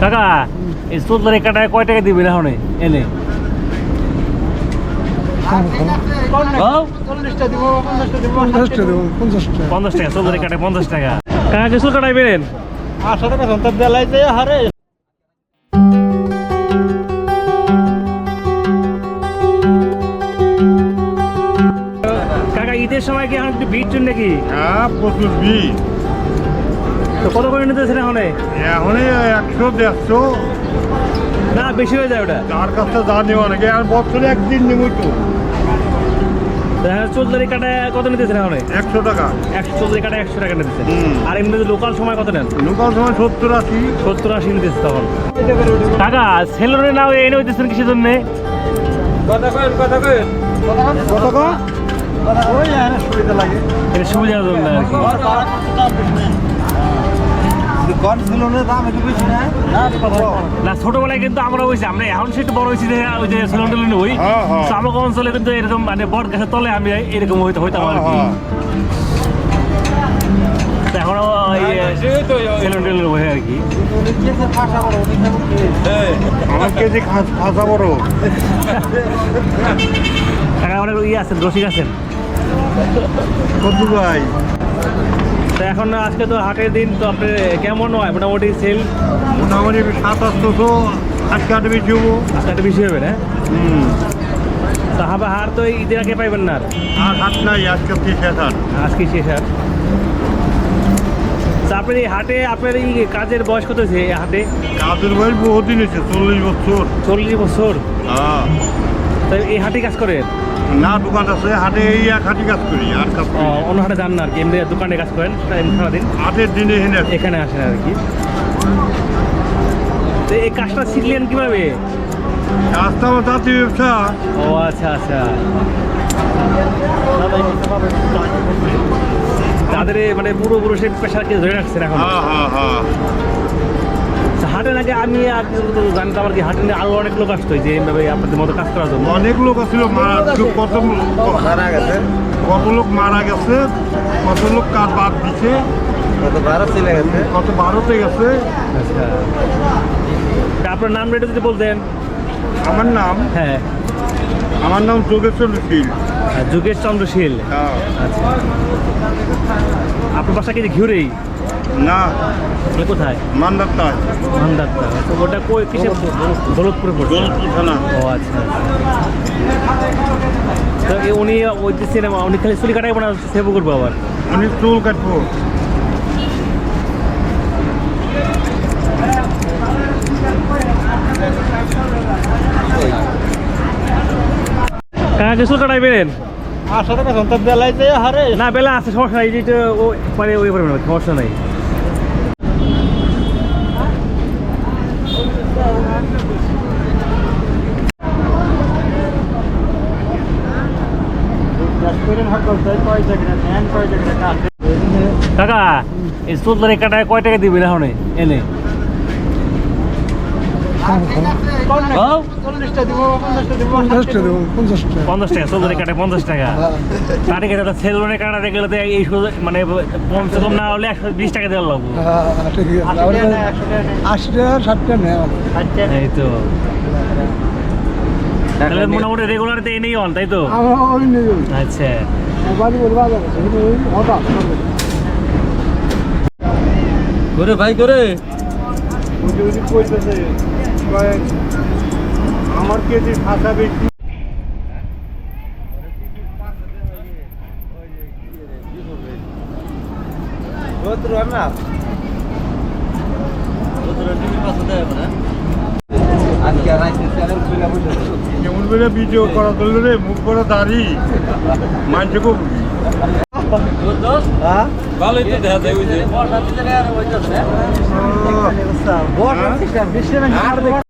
কাকা, এই চোদ্দার কাটায় কয় টাকা দিবেন এখন? এনে। হ্যাঁ? পঞ্চাশ টাকা, চোদ্দার কাটায় পঞ্চাশ টাকা। কাকা কিছু কাটাইবেন আটশো টাকা সন্তান বেলায় হারে কাকা, ঈদের সময় কি এখন একটু ভিড় নাকি? হ্যাঁ প্রচুর ভিড়। তো কত করে নিতেছেন এখন? এখন একশো দেড়শো। না বেশি হয়ে যায় ওটা? যার কাছে যা নেওয়া নাকি আর বছরে একদিন নেবই তো। চোদ্দারি কাটায় কত নিতেছেন এখন? একশো টাকা। একশো কাটায় একশো টাকা নিতেছেন। আর এমনি লোকাল সময় কত নেন? লোকাল সময় সত্তর আশি। সত্তর আশি নিতেছে তখন। কাকা সেলুনে না এনে হইতেছেন কিসের জন্যে? কথা কই কথা কই কত কো ওই আর সুবিধা লাগে এটা সুবিধার জন্য আর কি আর ভাড়া কত দাম বেশি কোন সেলুনের দাম একটু বেশি না? ছোটবেলায় কিন্তু আমরা হয়েছি আমরা এখন সেটা বড় হয়েছি যে ওই যে সেলুন টেলুন ওই? হ্যাঁ, হ্যাঁ। অঞ্চলে কিন্তু এরকম মানে বট গাছের তলে আমি এরকম হইতে হইতাম আর কি। হ্যাঁ, সেলুন টেলুন আর কি। আমার কেজি খাস- খাসা বড়? অনেক ইয়ে আছেন রসিক আছেন। কত ভাই। তো এখন আজকে তো হাটের দিন তো আপনি কেমন হয়? মোটামুটি সেল মোটামুটি সাত আটশোশো আজকে আট বেশি হব। আজকে একটা বেশি হবে না? হুম। তো হাবা হার তো ঈদের আগে পাইবেন না আর। হাট নাই আজকে শেষ হাট। আজকে শেষ হাট। আপনার এই হাটে আপনার এই কাজের বয়স কত হয়েছে এই হাটে? কাজের বয়স বহুদিন হয়েছে চল্লিশ বছর। চল্লিশ বছর। হ্যাঁ। তো এই হাটে কাজ করেন? না দোকান আছে হাটে এই এক হাটি কাজ করি আর কাজ করি। না। অন্য হাটে যান না আর কি এমনি দোকানে কাজ করেন সারা- সারাদিন? হাটের দিনে এখানে আসি। এখানে আসেন আর কি। তো এই কাজটা শিখলেন কীভাবে? রাস্তা আমার জাতীয় ব্যবসা। ও আচ্ছা আচ্ছা। তাদের এ মানে পুরো পুরো সেই পেশাকে ধরে রাখছেন এখন? হ্যাঁ হ্যাঁ হ্যাঁ। হাটে নাকি আমি জানতাম আর কি হাটে নিয়ে আরও অনেক লোক আসতো যে এইভাবে আপনাদের মতো কাজ করার জন্য। অনেক লোক আছিল মারা কত মারা গেছে। কত লোক মারা গেছে কত লোক কার বাদ দিছে। কত ভাড়া চলে গেছে। কত ভারতে গেছে। আচ্ছা। তা আপনার নাম রেটে যদি বলতেন। আমার নাম? হ্যাঁ। আমার নাম যোগেশ্বর শীল। আর যুগেশ চন্দ্র শীল। হ্যাঁ। আচ্ছা। আপনার বাসা কি ঘুরেই না। মানে কোথায়? মান্দার তাই মান্দারটা তো ওটা কই কিসে দৌলতপুরে পড়ছে? দৌলতপুর থানা। ও আচ্ছা তো এ উনি ওই যে সিনেমা উনি খালি চুলি কাটাই না সেবও করব আবার উনি চুল কাটবো। কাকা চুল টাকা সন্তান বেলায় যে হারে না বেলা আছে সমস্যা নাই যেটা ও মানে ওই সমস্যা নাই। কাকা এই চুলদারি কাটায় কয় টাকা দিবেন এখন এনে? হ্যাঁ? পঞ্চাশ টাকা চৌধুরী কাটে পঞ্চাশ টাকা। কাটে কেটে সেলুনে কাটাতে গেলে এই মানে কমসে কম না হলে একশো বিশ টাকা দেওয়া লাগবো। আশি টাকা ষাট টাকা নেওয়া এই তো। তাহলে মোটামুটি রেগুলার তো এনেই হন তাই তো? আচ্ছা। করে ভাই করে আমার কেজি খাসা বেশি না আজকে রাইতে চ্যানেল খুলে বসে কেমন করে ভিডিও করা ধরলো রে মুখ করে দাঁড়ি। মানছে খুব হ্যাঁ ভালোই তো দেখা যায়